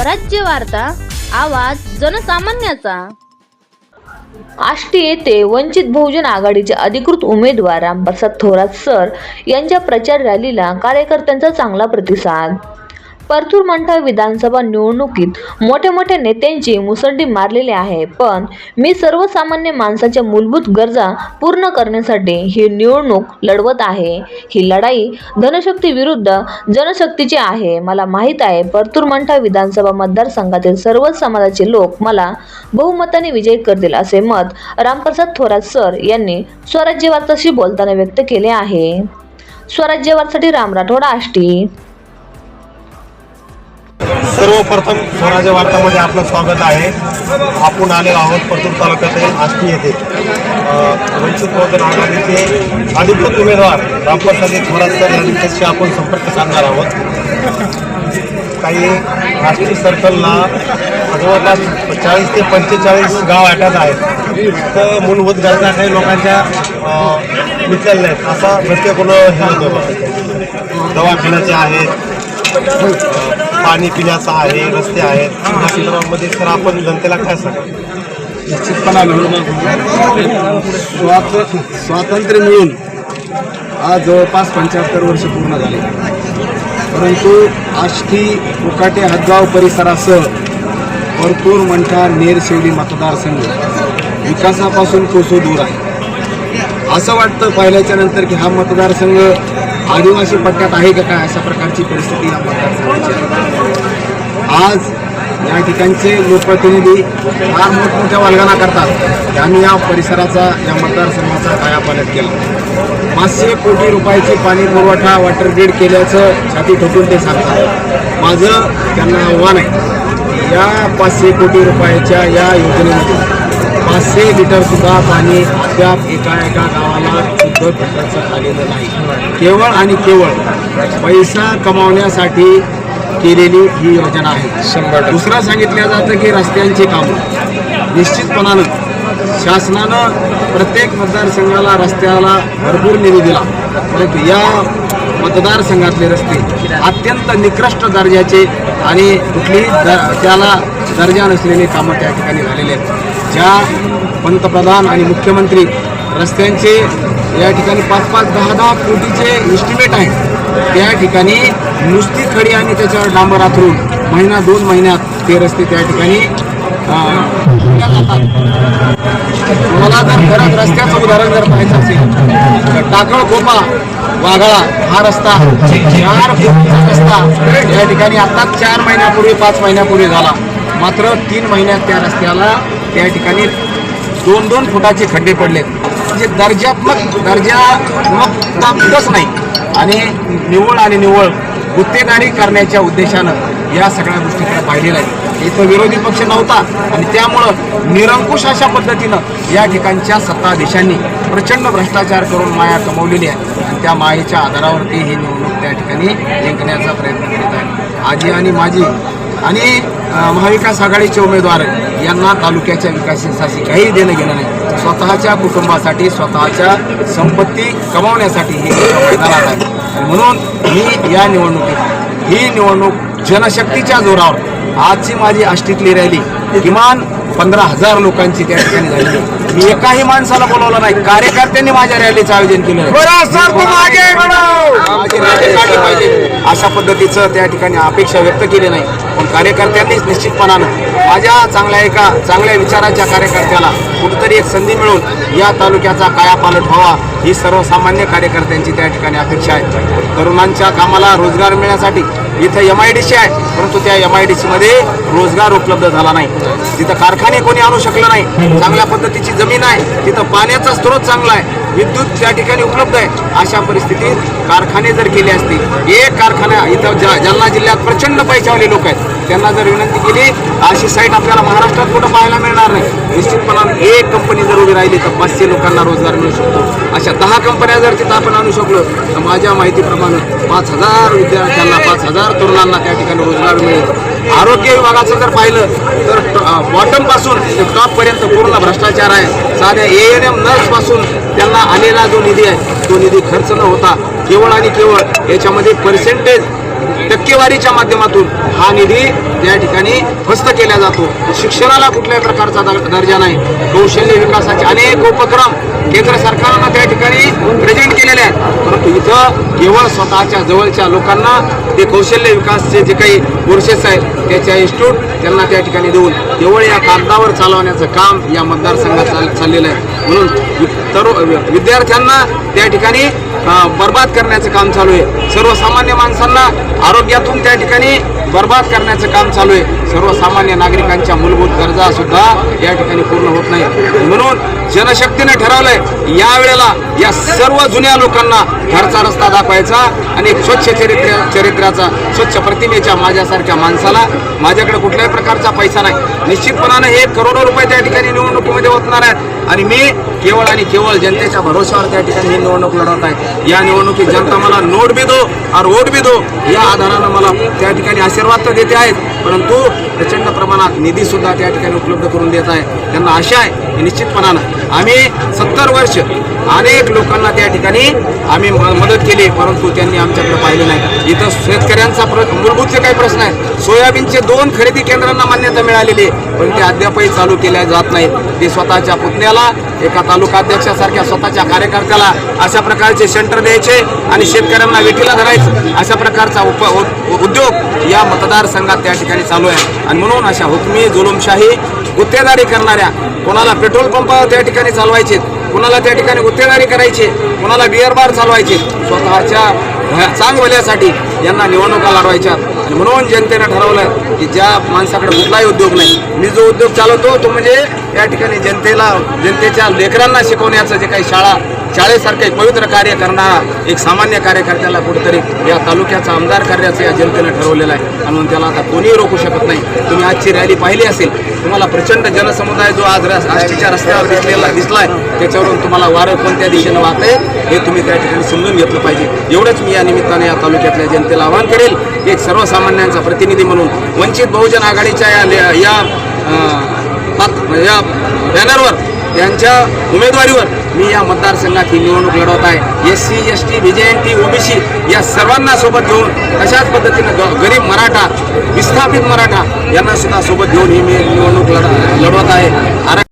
स्वराज्य वार्ता आवाज जनसामान्याचा. आष्टी येथे वंचित बहुजन आघाडीचे अधिकृत उमेदवार रामप्रसाद थोरात सर यांच्या प्रचार रॅलीला कार्यकर्त्यांचा चांगला प्रतिसाद. परतूर मंठा विधानसभा निवडणुकीत मोठ्या मोठ्या नेत्यांची मुसंडी मारलेली आहे. पण मी सर्वसामान्य माणसाच्या मूलभूत गरजा पूर्ण करण्यासाठी ही निवडणूक लढवत आहे. ही लढाई धनशक्ती विरुद्ध जनशक्तीची आहे. मला माहीत आहे परतूर मंठा विधानसभा मतदारसंघातील सर्वच समाजाचे लोक मला बहुमताने विजयी करतील असे मत रामप्रसाद थोरात सर यांनी स्वराज्य वार्ताशी बोलताना व्यक्त केले आहे. स्वराज्य राम राठोड आष्टी सर्वप्रथम स्वराज्य वार्तामध्ये आपलं स्वागत आहे. आपण आलेलो आहोत परतूर तालुक्यातील आष्टी येथे. वंचित बहुजन आघाडीचे अधिकृत उमेदवार रामप्रसाद थोरात सर यांच्याशी आपण संपर्क साधणार आहोत. काही आष्टी सर्कलला जवळपास चाळीस ते पंचेचाळीस गाव वाटत आहेत. तर मूलभूत गरजा काही लोकांच्या विचारल्या आहेत असा दृष्टिकोन हे होतं दवाखान्याचे आहेत. पाणी पिण्याचं आहे रस्ते आहेत. या संदर्भामध्ये सर आपण जनतेला काय सांगा स्वात स्वातंत्र्य मिळून आज जवळपास पंच्याहत्तर वर्ष पूर्ण झाले. परंतु आष्टी उकाटे हदगाव परिसरासह भरपूर मंठा नेरशेवली मतदारसंघ विकासापासून कोसो दूर आहे. असं वाटतं पाहिल्याच्या नंतर की हा मतदारसंघ आदिवासी पट्ट्यात आहे का काय अशा प्रकारची परिस्थिती या मतदारसंघाची आहे. आज या ठिकाणचे लोकप्रतिनिधी फार मोठमोठ्या वालगाना करतात. त्यांनी या परिसराचा या मतदारसंघाचा कायापालट केला. पाचशे कोटी रुपयाची पाणी पुरवठा वॉटर ग्रीड केल्याचं छाती ठोकून ते सांगतात. माझं त्यांना आव्हान आहे या पाचशे कोटी रुपयाच्या या योजनेमध्ये पाचशे लिटर सुद्धा पाणी अद्याप एका एका गावाला शुद्ध फिल्टरचं आलेलं नाही. केवळ आणि केवळ पैसा कमावण्यासाठी केलेली ही योजना आहे. दुसरं सांगितलं जातं की रस्त्यांची कामं. निश्चितपणानं शासनानं प्रत्येक मतदारसंघाला रस्त्याला भरपूर निधी दिला. परंतु या मतदारसंघातले रस्ते अत्यंत निकृष्ट दर्जाचे आणि कुठलीही द त्याला दर्जा नसलेले कामं त्या ठिकाणी झालेले आहेत. ज्या पंतप्रधान आणि मुख्यमंत्री रस्त्यांचे या ठिकाणी पाच पाच दहा दहा कोटीचे इस्टिमेट आहेत त्या ठिकाणी नुसती खडी आणि त्याच्यावर डांबर आथरून महिना दोन महिन्यात ते रस्ते त्या ठिकाणी मला जर खरंच रस्त्याचं उदाहरण जर पाहायचं असेल तर टाकळ कोपा वाघाळा हा रस्ता चार रस्ता या ठिकाणी आता चार महिन्यापूर्वी पाच महिन्यापूर्वी झाला. मात्र तीन महिन्यात त्या रस्त्याला त्या ठिकाणी दोन दोन फुटाचे खड्डे पडलेत. म्हणजे दर्जात्मक दर्जात्मक प्राप्तच नाही. आणि निव्वळ आणि निव्वळ गुत्तेदारी करण्याच्या उद्देशानं या सगळ्या गोष्टीकडे पाहिलेलं आहे इथं विरोधी पक्ष नव्हता आणि त्यामुळं निरंकुश अशा पद्धतीनं या ठिकाणच्या सत्ताधीशांनी प्रचंड भ्रष्टाचार करून माया कमवलेली आहे. आणि त्या मायेच्या आधारावरती ही निवडणूक त्या ठिकाणी जिंकण्याचा प्रयत्न करीत आहे. आजी आणि माझी आणि महाविकास आघाडीचे उमेदवार यांना तालुक्याच्या विकासासाठी काही देणं घेणं नाही. स्वतःच्या कुटुंबासाठी स्वतःच्या संपत्ती कमावण्यासाठी ही मैदानात आहे. म्हणून मी या निवडणुकीत ही निवडणूक जनशक्तीच्या जोरावर आजची माझी आष्टीतली रॅली किमान पंधरा हजार लोकांची त्या ठिकाणी झाली. मी एकाही माणसाला बोलवलं नाही. कार्यकर्त्यांनी माझ्या रॅलीचं आयोजन केलं. अशा पद्धतीचं त्या ठिकाणी अपेक्षा व्यक्त केली नाही. पण कार्यकर्त्यांनीच निश्चितपणानं माझ्या चांगल्या एका चांगल्या विचाराच्या कार्यकर्त्याला कुठेतरी एक संधी मिळून या तालुक्याचा कायापालट व्हावा ही सर्वसामान्य कार्यकर्त्यांची त्या ठिकाणी अपेक्षा आहे. तरुणांच्या कामाला रोजगार मिळण्यासाठी इथं एम आय डी सी आहे परंतु त्या एम आय डी सीमध्ये रोजगार उपलब्ध झाला नाही. तिथं कारखाने कोणी आणू शकलं नाही. चांगल्या पद्धतीची जमीन आहे. तिथं पाण्याचा स्रोत चांगला आहे. विद्युत त्या ठिकाणी उपलब्ध आहे. अशा परिस्थितीत कारखाने जर केले असतील एक कारखाना इथं जा जालना जिल्ह्यात प्रचंड पैशावले लोक आहेत. त्यांना जर विनंती केली अशी साईट आपल्याला महाराष्ट्रात कुठं पाहायला मिळणार नाही. निश्चितपणाने एक कंपनी जर उभी राहिली तर पाचशे लोकांना रोजगार मिळू शकतो. अशा दहा कंपन्या जर तिथं आपण आणू शकलो तर माझ्या माहितीप्रमाणे पाच हजार विद्यार्थ्यांना पाच हजार तरुणांना त्या ठिकाणी रोजगार मिळेल. आरोग्य विभागाचं जर पाहिलं तर बॉटमपासून ते टॉपपर्यंत पूर्ण भ्रष्टाचार आहे. साध्या ए एन एम नर्सपासून त्यांना आलेला जो निधी आहे तो निधी खर्च न होता केवळ आणि केवळ याच्यामध्ये पर्सेंटेज टक्केवारीच्या माध्यमातून हा निधी त्या ठिकाणी फस्त केला जातो. शिक्षणाला कुठल्याही प्रकारचा दर्जा नाही. कौशल्य विकासाचे अनेक उपक्रम केंद्र सरकारनं त्या ठिकाणी प्रेझेंट केलेले आहेत. परंतु इथं केवळ स्वतःच्या जवळच्या लोकांना ते कौशल्य विकासचे जे काही कोर्सेस आहेत त्याच्या इन्स्टिट्यूट त्यांना त्या ठिकाणी देऊन केवळ या कागदावर चालवण्याचं काम या मतदारसंघात चाल- चाललेलं आहे. म्हणून तरुण विद्यार्थ्यांना त्या ठिकाणी बर्बाद करण्याचं काम चालू आहे. सर्वसामान्य माणसांना आरोग्यातून त्या ठिकाणी बर्बाद करण्याचं काम चालू आहे. सर्वसामान्य नागरिकांच्या मूलभूत गरजा सुद्धा या ठिकाणी पूर्ण होत नाही. म्हणून जनशक्तीने ठरवलंय या वेळेला या सर्व जुन्या लोकांना घरचा रस्ता दाखवायचा आणि एक स्वच्छ चरित्र चरित्राचा स्वच्छ प्रतिमेच्या माझ्यासारख्या माणसाला माझ्याकडे कुठल्याही प्रकारचा पैसा नाही. निश्चितपणानं हे करोडो रुपये त्या ठिकाणी निवडणुकीमध्ये होतणार आहेत. आणि मी केवळ आणि केवळ जनतेच्या भरोश्यावर त्या ठिकाणी ही निवडणूक लढवत आहे. या निवडणुकीत जनता मला नोट बी दो और वोट बी दो या आधारानं मला त्या ठिकाणी आशीर्वाद तर देते आहेत परंतु प्रचंड प्रमाणात निधी सुद्धा त्या ठिकाणी उपलब्ध करून देत आहे. त्यांना आशा आहे की निश्चितपणानं. आम्ही सत्तर वर्ष अनेक लोकांना त्या ठिकाणी आम्ही मदत केली परंतु त्यांनी आमच्याकडे पाहिलं नाही. इथं शेतकऱ्यांचा प्र मूलभूतचे काही प्रश्न आहेत. सोयाबीनचे दोन खरेदी केंद्रांना मान्यता मिळालेली आहे पण ते अद्यापही चालू केल्या जात नाहीत. ते स्वतःच्या पुतण्याला एका तालुका अध्यक्षासारख्या स्वतःच्या कार्यकर्त्याला अशा प्रकारचे सेंटर द्यायचे आणि शेतकऱ्यांना वेठीला धरायचं. अशा प्रकारचा उप उ- उद्योग या मतदारसंघात त्या ठिकाणी चालू आहे. आणि म्हणून अशा हुकमी जुलुमशाही गुत्तेदारी करणाऱ्या कोणाला पेट्रोल पंप त्या ठिकाणी चालवायचे कोणाला त्या ठिकाणी गुत्तेदारी करायची कोणाला बिअर बार चालवायचे स्वतःच्या चांगवल्यासाठी चांगभल्यासाठी यांना निवडणुका लढवायच्या. आणि म्हणून जनतेनं ठरवलं की ज्या माणसाकडे कुठलाही उद्योग नाही मी जो उद्योग चालवतो तो म्हणजे या ठिकाणी जनतेला जनतेच्या लेकरांना शिकवण्याचं जे काही शाळा शाळेसारखं एक पवित्र कार्य करणारा एक सामान्य कार्यकर्त्याला कुठेतरी या तालुक्याचा आमदार करण्याचं या जनतेनं ठरवलेलं आहे. आणि म्हणून त्याला आता कोणीही रोखू शकत नाही. तुम्ही आजची रॅली पाहिली असेल तुम्हाला प्रचंड जनसमुदाय जो आज आजच्या रस्त्यावर दिसलेला दिसलाय त्याच्यावरून तुम्हाला वारं कोणत्या दिशेनं वाहतंय हे तुम्ही त्या ठिकाणी समजून घेतलं पाहिजे. एवढंच मी या निमित्ताने या तालुक्यातल्या जनतेला आवाहन करेल एक सर्वसामान्यांचा प्रतिनिधी म्हणून वंचित बहुजन आघाडीच्या या ले- या या बॅनरवर त्यांच्या उमेदवारीवर मी या मतदारसंघात ही निवडणूक लढवत आहे. एस सी एस टी विजयंती ओबीसी या सर्वांना सोबत घेऊन तशाच पद्धतीनं गरीब मराठा विस्थापित मराठा यांना सुद्धा सोबत घेऊन ही मी निवडणूक लढ लढवत आहे.